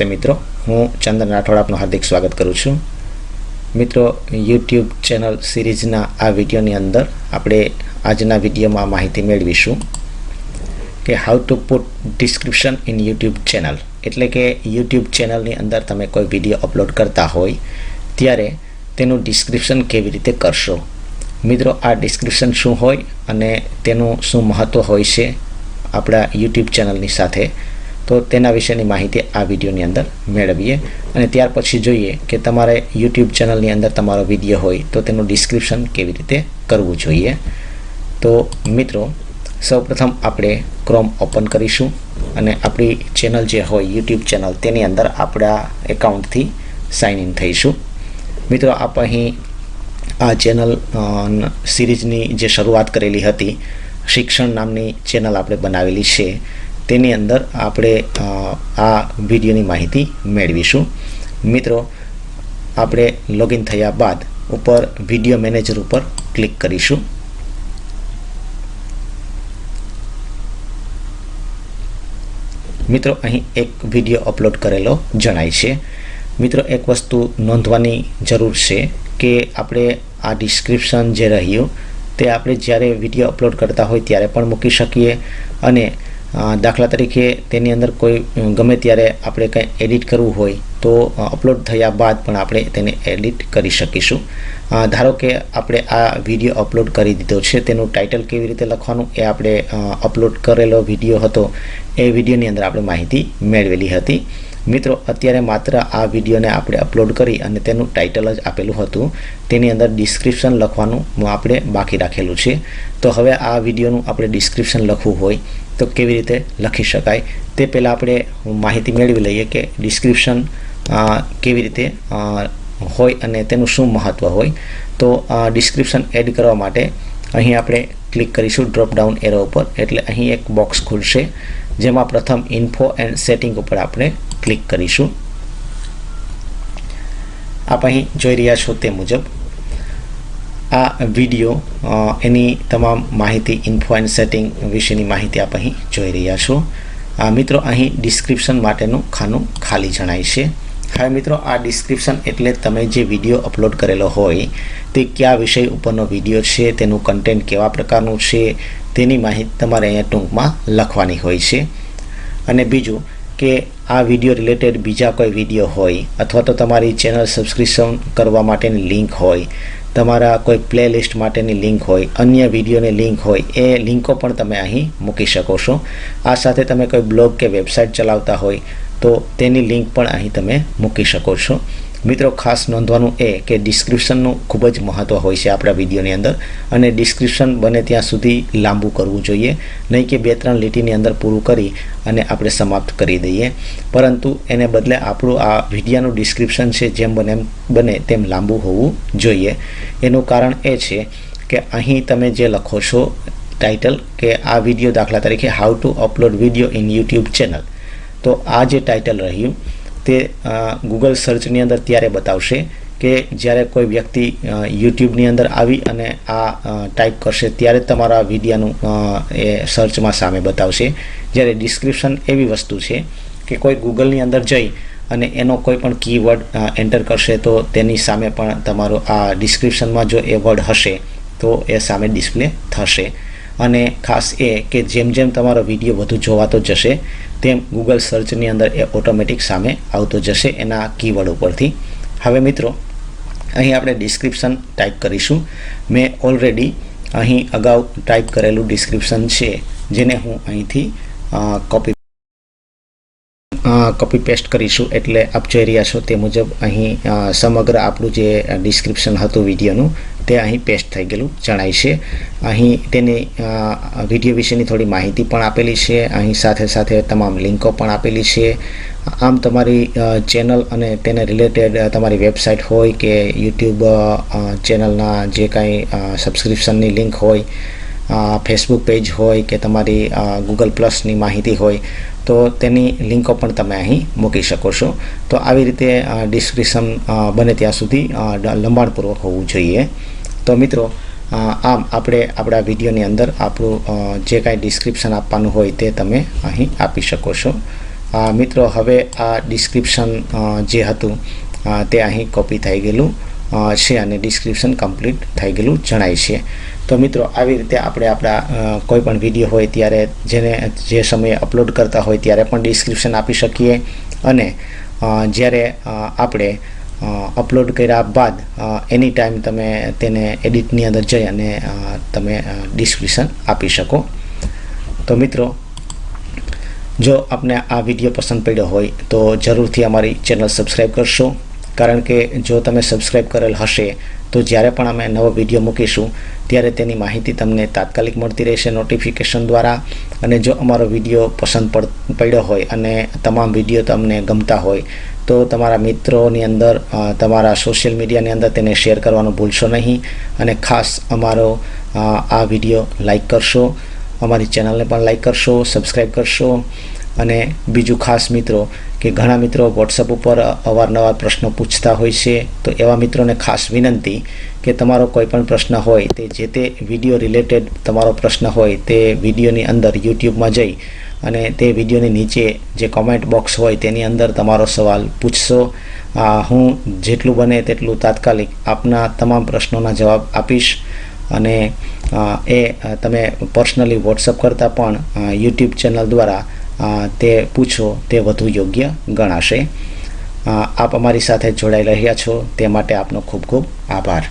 નમસ્તે મિત્રો. હું ચંદન રાઠોડ આપનું હાર્દિક સ્વાગત કરું છું. મિત્રો, યુટ્યુબ ચેનલ સિરીઝના આ વિડીયોની અંદર આપણે આજના વિડીયોમાં માહિતી મેળવીશું કે how to put description in YouTube channel એટલે કે યુટ્યુબ ચેનલની અંદર તમે કોઈ વીડિયો અપલોડ કરતા હોય, ત્યારે તેનું ડિસ્ક્રિપ્શન કેવી રીતે કરશો? મિત્રો, આ ડિસ્ક્રિપ્શન શું હોય અને તેનું શું મહત્ત્વ હોય છે આપણા યુટ્યુબ ચેનલની સાથે? તો તેના વિશેની માહિતી આ વિડીયોની અંદર મેળવીએ. અને ત્યાર પછી જોઈએ કે તમારે યુટ્યુબ ચેનલની અંદર તમારો વીડિયો હોય તો તેનું ડિસ્ક્રિપ્શન કેવી રીતે કરવું જોઈએ. તો મિત્રો, સૌપ્રથમ આપણે ક્રોમ ઓપન કરીશું અને આપણી ચેનલ જે હોય યુટ્યુબ ચેનલ તેની અંદર આપણા એકાઉન્ટથી સાઇન ઇન થઈશું. મિત્રો, આપ અહીં આ ચેનલ સિરીઝની જે શરૂઆત કરેલી હતી, શિક્ષણ નામની ચેનલ આપણે બનાવેલી છે. તેની અંદર આપણે આ વિડીયોની માહિતી મેળવીશું. મિત્રો, આપણે લોગિન થયા બાદ ઉપર વીડિયો મેનેજર ઉપર ક્લિક કરીશું. મિત્રો, અહીં એક વીડિયો અપલોડ કરેલો જણાય છે. મિત્રો, એક વસ્તુ નોંધવાની જરૂર છે કે આપણે આ ડિસ્ક્રિપ્શન જે રહ્યું, તે આપણે જ્યારે વીડિયો અપલોડ કરતા હોય ત્યારે પણ મૂકી શકીએ અને દાખલા તરીકે તેની અંદર કોઈ ગમે ત્યારે આપણે કંઈ એડિટ કરવું હોય તો અપલોડ થયા બાદ પણ આપણે તેને એડિટ કરી શકીશું. ધારો કે આપણે આ વીડિયો અપલોડ કરી દીધો છે, તેનું ટાઇટલ કેવી રીતે લખવાનું એ આપણે અપલોડ કરેલો વીડિયો હતો, એ વિડીયોની અંદર આપણે માહિતી મેળવેલી હતી. મિત્રો, અત્યારે માત્ર આ વિડીયોને આપણે અપલોડ કરી અને તેનું ટાઇટલ જ આપેલું હતું. તેની અંદર ડિસ્ક્રિપ્શન લખવાનું આપણે બાકી રાખેલું છે. તો હવે આ વિડીયોનું આપણે ડિસ્ક્રિપ્શન લખવું હોય તો કેવી રીતે લખી શકાય? તે પહેલાં આપણે માહિતી મેળવી લઈએ કે ડિસ્ક્રિપ્શન કેવી રીતે હોય અને તેનું શું મહત્ત્વ હોય. તો ડિસ્ક્રિપ્શન એડ કરવા માટે અહીં આપણે ક્લિક કરીશું ડ્રોપ ડાઉન એરો ઉપર. એટલે અહીં એક બોક્સ ખુલશે, જેમાં પ્રથમ ઇન્ફો એન્ડ સેટિંગ ઉપર આપણે ક્લિક કરીશું. આપ અહીં જોઈ રહ્યા છો તે મુજબ. આ વીડિયો એની તમામ માહિતી ઇન્ફો એન્ડ સેટિંગ વિશેની માહિતી આપ અહીં જોઈ રહ્યા છો. મિત્રો અહીં ડિસ્ક્રિપ્શન માટેનું ખાનું ખાલી જણાય છે. હવે મિત્રો, આ ડિસ્ક્રિપ્શન એટલે તમે જે વીડિયો અપલોડ કરેલો હોય, તે કયા વિષય ઉપરનો વીડિયો છે, તેનું કન્ટેન્ટ કેવા પ્રકારનું છે, તેની માહિતી તમારે અહીંયા ટૂંકમાં લખવાની હોય છે. અને બીજું કે આ વીડિયો રિલેટેડ બીજા કોઈ વીડિયો હોય અથવા તો તમારી ચેનલ સબસ્ક્રિપ્શન કરવા માટેની લિંક હોય, તમારા કોઈ પ્લે લિસ્ટ માટેની લિંક હોય, અન્ય વિડીયોની લિંક હોય, એ લિંકો પણ તમે અહીં મૂકી શકો છો. આ સાથે તમે કોઈ બ્લોગ કે વેબસાઇટ ચલાવતા હોય તો તેની લિંક પણ અહીં તમે મૂકી શકો છો. મિત્રો, ખાસ નોંધવાનું એ કે ડિસ્ક્રિપ્શનનું ખૂબ જ મહત્ત્વ હોય છે આપણા વિડીયોની અંદર અને ડિસ્ક્રિપ્શન બને ત્યાં સુધી લાંબુ કરવું જોઈએ. નહીં કે બે ત્રણ લીટીની અંદર પૂરું કરી અને આપણે સમાપ્ત કરી દઈએ. પરંતુ એને બદલે આપણું આ વિડીયાનું ડિસ્ક્રિપ્શન છે જેમ બને એમ બને તેમ લાંબુ હોવું જોઈએ. એનું કારણ એ છે કે અહીં તમે જે લખો છો ટાઇટલ કે આ વીડિયો દાખલા તરીકે how to upload video in YouTube channel તો આ જે ટાઇટલ રહ્યું તે ગૂગલ સર્ચની અંદર ત્યારે બતાવશે કે જ્યારે કોઈ વ્યક્તિ યુટ્યુબની અંદર આવી અને આ ટાઈપ કરશે ત્યારે તમારા વિડીયાનું એ સર્ચમાં સામે બતાવશે. જ્યારે ડિસ્ક્રિપ્શન એવી વસ્તુ છે કે કોઈ ગૂગલની અંદર જઈ અને એનો કોઈ પણ કીવર્ડ એન્ટર કરશે તો તેની સામે પણ તમારો આ ડિસ્ક્રિપ્શનમાં જો એ વર્ડ હશે તો એ સામે ડિસ્પ્લે થશે. અને ખાસ એ કે જેમ જેમ તમારો વીડિયો વધુ જોવાતો જશે તેમ ગૂગલ સર્ચની અંદર એ ઓટોમેટિક સામે આવતો જશે એના કીવર્ડ ઉપરથી. હવે મિત્રો, અહીં આપણે ડિસ્ક્રિપ્શન ટાઈપ કરીશું. મેં ઓલરેડી અહીં અગાઉ ટાઈપ કરેલું ડિસ્ક્રિપ્શન છે, જેને હું અહીંથી કોપી કોપી પેસ્ટ કરીશું. એટલે આપ જોઈ રહ્યા છો તે મુજબ અહીં સમગ્ર આપણું જે ડિસ્ક્રિપ્શન હતું વિડીયોનું તે અહીં પેસ્ટ થઈ ગયેલું, જણાય છે. અહીં તેની વીડિયો વિશેની થોડી માહિતી પણ આપેલી છે. અહીં સાથે સાથે તમામ લિંકો પણ આપેલી છે. આમ તમારી ચેનલ અને તેને રિલેટેડ તમારી વેબસાઇટ હોય કે યુટ્યુબ ચેનલના જે કાંઈ સબસ્ક્રિપ્શનની લિંક હોય ફેસબુક પેજ હોય કે તમારી ગૂગલ પ્લસની માહિતી હોય, તો તેની લિંકો પણ તમે અહીં મૂકી શકો છો. તો આવી રીતે ડિસ્ક્રિપ્શન બને ત્યાં સુધી લંબાણપૂર્વક હોવું જોઈએ. તો મિત્રો આમ આપણે આપણા વિડીયોની અંદર આપણું જે કાંઈ ડિસ્ક્રિપ્શન આપવાનું હોય તે તમે અહીં આપી શકો છો. મિત્રો, હવે આ ડિસ્ક્રિપ્શન જે હતું તે અહીં કોપી થઈ ગયેલું છે અને ડિસ્ક્રિપ્શન કમ્પ્લીટ થઈ ગયેલું જણાય છે. તો મિત્રો, આવી રીતે આપણે આપણા કોઈપણ કોઈ પણ વીડિયો હોય ત્યારે જેને, જે સમયે અપલોડ કરતા હોય ત્યારે પણ ડિસ્ક્રિપ્શન આપી શકીએ અને જ્યારે આપણે અપલોડ કર્યા બાદ એની ટાઈમ તમે તેને એડિટની અંદર જઈ અને તમે ડિસ્ક્રિપ્શન આપી શકો. તો મિત્રો, જો આપને આ વીડિયો પસંદ પડ્યો હોય, તો જરૂરથી અમારી ચેનલ સબસ્ક્રાઈબ કરશો. કારણ કે જો તમે સબસ્ક્રાઈબ કરેલ હશે, તો જ્યારે પણ અમે નવો વીડિયો મૂકીશું ત્યારે તેની માહિતી તમને તાત્કાલિક મળતી રહેશે નોટિફિકેશન દ્વારા. અને જો અમારો વીડિયો પસંદ પડ, પડ્યો હોય અને તમામ વીડિયો તમને ગમતા હોય, તો તમારા મિત્રોની અંદર તમારા સોશિયલ મીડિયાની અંદર તેને શેર કરવાનું ભૂલશો નહીં. અને ખાસ અમારો આ વીડિયો લાઈક કરશો. અમારી ચેનલને પણ લાઈક કરશો સબસ્ક્રાઈબ કરશો. અને બીજું ખાસ મિત્રો કે ઘણા મિત્રો વોટ્સઅપ ઉપર અવારનવાર પ્રશ્નો પૂછતા હોય છે, તો એવા મિત્રોને ખાસ વિનંતી કે તમારો કોઈ પણ પ્રશ્ન હોય તે જે તે વીડિયો રિલેટેડ તમારો પ્રશ્ન હોય તે વિડીયોની અંદર યુટ્યુબમાં જઈ અને તે વિડીયોની નીચે જે કોમેન્ટ બોક્સ હોય તેની અંદર તમારો સવાલ પૂછશો. હું જેટલું બને તેટલું તાત્કાલિક આપના તમામ પ્રશ્નોના જવાબ આપીશ અને એ, તમે પર્સનલી વોટ્સઅપ કરતાં પણ યુટ્યુબ ચેનલ દ્વારા તે પૂછો, તે વધુ યોગ્ય ગણાશે. આપ અમારી સાથે જોડાઈ રહ્યા છો. તે માટે આપનો ખૂબ ખૂબ આભાર.